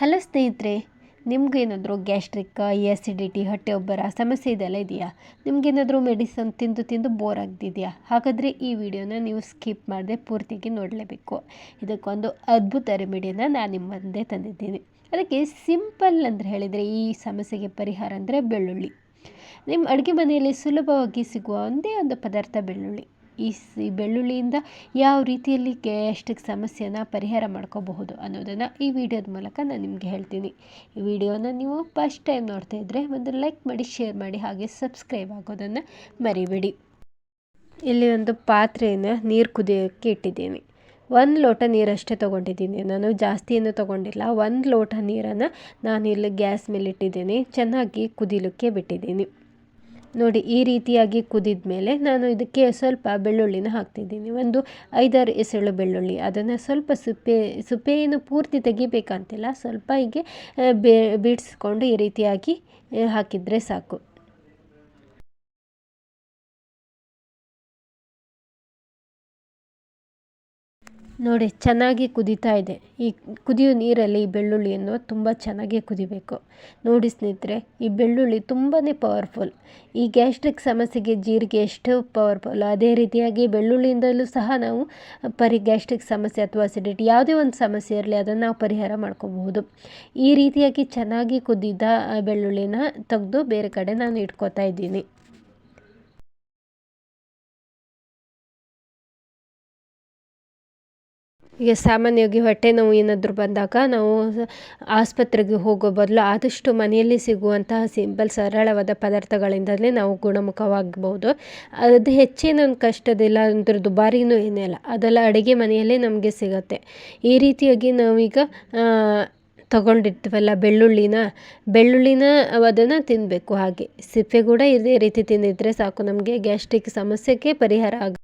Hello ಸ್ನೇಹಿತರೆ ನಿಮಗೇನಾದರೂ gastric acidity ಹೊಟ್ಟೆ ಒಬ್ಬರ ಸಮಸ್ಯೆ ಇದೆಲ್ಲ ಇದೆಯಾ? ನಿಮಗೇನಾದರೂ ಮೆಡಿಸನ್ ತಿಂದು ತಿಂದು ಬೋರ್ ಆಗ್ತಿದೆಯಾ ಹಾಗಾದರೆ ಈ ವಿಡಿಯೋನ ನೀವು ಸ್ಕಿಪ್ ಮಾಡದೆ ಪೂರ್ತಿಗೆ ನೋಡಲೇಬೇಕು. ಇದಕ್ಕೊಂದು ಅದ್ಭುತ ರೆಮಿಡಿಯನ್ನು ನಾನು ನಿಮ್ಮ ಮುಂದೆ ತಂದಿದ್ದೀನಿ. ಅದಕ್ಕೆ ಸಿಂಪಲ್ ಅಂದರೆ ಹೇಳಿದರೆ ಈ ಸಮಸ್ಯೆಗೆ ಪರಿಹಾರ ಅಂದರೆ ಬೆಳ್ಳುಳ್ಳಿ. ನಿಮ್ಮ ಅಡುಗೆ ಮನೆಯಲ್ಲಿ ಸುಲಭವಾಗಿ ಸಿಗುವ ಒಂದೇ ಒಂದು ಪದಾರ್ಥ ಬೆಳ್ಳುಳ್ಳಿ. ಈ ಸಿ ಬೆಳ್ಳುಳ್ಳಿಯಿಂದ ಯಾವ ರೀತಿಯಲ್ಲಿ ಗ್ಯಾಸ್ಟ್ರಿಕ್ ಸಮಸ್ಯೆನ ಪರಿಹಾರ ಮಾಡ್ಕೋಬಹುದು ಅನ್ನೋದನ್ನು ಈ ವಿಡಿಯೋದ ಮೂಲಕ ನಾನು ನಿಮಗೆ ಹೇಳ್ತೀನಿ. ಈ ವಿಡಿಯೋನ ನೀವು ಫಸ್ಟ್ ಟೈಮ್ ನೋಡ್ತಾ ಇದ್ದರೆ ಒಂದು ಲೈಕ್ ಮಾಡಿ ಶೇರ್ ಮಾಡಿ, ಹಾಗೆ ಸಬ್ಸ್ಕ್ರೈಬ್ ಆಗೋದನ್ನು ಮರಿಬೇಡಿ. ಇಲ್ಲಿ ಒಂದು ಪಾತ್ರೆಯನ್ನು ನೀರು ಕುದಿಯೋಕ್ಕೆ ಇಟ್ಟಿದ್ದೀನಿ. ಒಂದು ಲೋಟ ನೀರಷ್ಟೇ ತೊಗೊಂಡಿದ್ದೀನಿ. ನಾನು ಜಾಸ್ತಿ ಏನೂ ತೊಗೊಂಡಿಲ್ಲ. ಒಂದು ಲೋಟ ನೀರನ್ನು ಇಲ್ಲಿ ಗ್ಯಾಸ್ ಮೇಲೆ ಇಟ್ಟಿದ್ದೀನಿ ಚೆನ್ನಾಗಿ ಕುದಿಲಿಕ್ಕೆ ಬಿಟ್ಟಿದ್ದೀನಿ. ನೋಡಿ, ಈ ರೀತಿಯಾಗಿ ಕುದಿದ ಮೇಲೆ ನಾನು ಇದಕ್ಕೆ ಸ್ವಲ್ಪ ಬೆಳ್ಳುಳ್ಳಿನ ಹಾಕ್ತಿದ್ದೀನಿ. ಒಂದು ಐದಾರು ಎಸಳು ಬೆಳ್ಳುಳ್ಳಿ. ಅದನ್ನು ಸ್ವಲ್ಪ ಸುಪ್ಪೆ, ಸುಪ್ಪೆಯನ್ನು ಪೂರ್ತಿ ತೆಗಿಬೇಕಂತಿಲ್ಲ. ಸ್ವಲ್ಪ ಹೀಗೆ ಬಿಡಿಸ್ಕೊಂಡು ಈ ರೀತಿಯಾಗಿ ಹಾಕಿದರೆ ಸಾಕು. ನೋಡಿ, ಚೆನ್ನಾಗಿ ಕುದೀತಾ ಇದೆ. ಈ ಕುದಿಯೋ ನೀರಲ್ಲಿ ಈ ಬೆಳ್ಳುಳ್ಳಿಯನ್ನು ತುಂಬ ಚೆನ್ನಾಗಿ ಕುದಿಬೇಕು. ನೋಡಿ ಸ್ನೇಹಿತರೆ, ಈ ಬೆಳ್ಳುಳ್ಳಿ ತುಂಬಾ ಪವರ್ಫುಲ್ ಈ ಗ್ಯಾಸ್ಟ್ರಿಕ್ ಸಮಸ್ಯೆಗೆ ಜೀರಿಗೆ ಎಷ್ಟು ಪವರ್ಫುಲ್ ಅದೇ ರೀತಿಯಾಗಿ ಬೆಳ್ಳುಳ್ಳಿಯಿಂದಲೂ ಸಹ ನಾವು ಪರಿ ಗ್ಯಾಸ್ಟ್ರಿಕ್ ಸಮಸ್ಯೆ ಅಥವಾ ಅಸಿಡಿಟಿ ಯಾವುದೇ ಒಂದು ಸಮಸ್ಯೆ ಇರಲಿ ಅದನ್ನು ನಾವು ಪರಿಹಾರ ಮಾಡ್ಕೋಬಹುದು. ಈ ರೀತಿಯಾಗಿ ಚೆನ್ನಾಗಿ ಕುದಿದ ಬೆಳ್ಳುಳ್ಳಿನ ತೆಗೆದು ಬೇರೆ ಕಡೆ ನಾನು ಇಟ್ಕೋತಾ ಇದ್ದೀನಿ. ಈಗ ಸಾಮಾನ್ಯವಾಗಿ ಹೊಟ್ಟೆ ನೋವು ಏನಾದರೂ ಬಂದಾಗ ನಾವು ಆಸ್ಪತ್ರೆಗೆ ಹೋಗೋ ಬದಲು ಆದಷ್ಟು ಮನೆಯಲ್ಲಿ ಸಿಗುವಂತಹ ಸಿಂಪಲ್ ಸರಳವಾದ ಪದಾರ್ಥಗಳಿಂದಲೇ ನಾವು ಗುಣಮುಖವಾಗಬಹುದು ಅದು ಹೆಚ್ಚೇನೊಂದು ಕಷ್ಟದಿಲ್ಲ ಅಂದ್ರೆ ದುಬಾರಿನೂ ಏನಿಲ್ಲ ಅದೆಲ್ಲ ಅಡುಗೆ ಮನೆಯಲ್ಲೇ ನಮಗೆ ಸಿಗುತ್ತೆ. ಈ ರೀತಿಯಾಗಿ ನಾವೀಗ ತಗೊಂಡಿರ್ತೀವಲ್ಲ ಬೆಳ್ಳುಳ್ಳಿನ. ಬೆಳ್ಳುಳ್ಳಿನ ಅದನ್ನು ತಿನ್ನಬೇಕು ಹಾಗೆ. ಸಿಪ್ಪೆ ಕೂಡ ಇದೇ ರೀತಿ ತಿಂದಿದ್ದರೆ ಸಾಕು. ನಮಗೆ ಗ್ಯಾಸ್ಟ್ರಿಕ್ ಸಮಸ್ಯೆಗೆ ಪರಿಹಾರ ಆಗ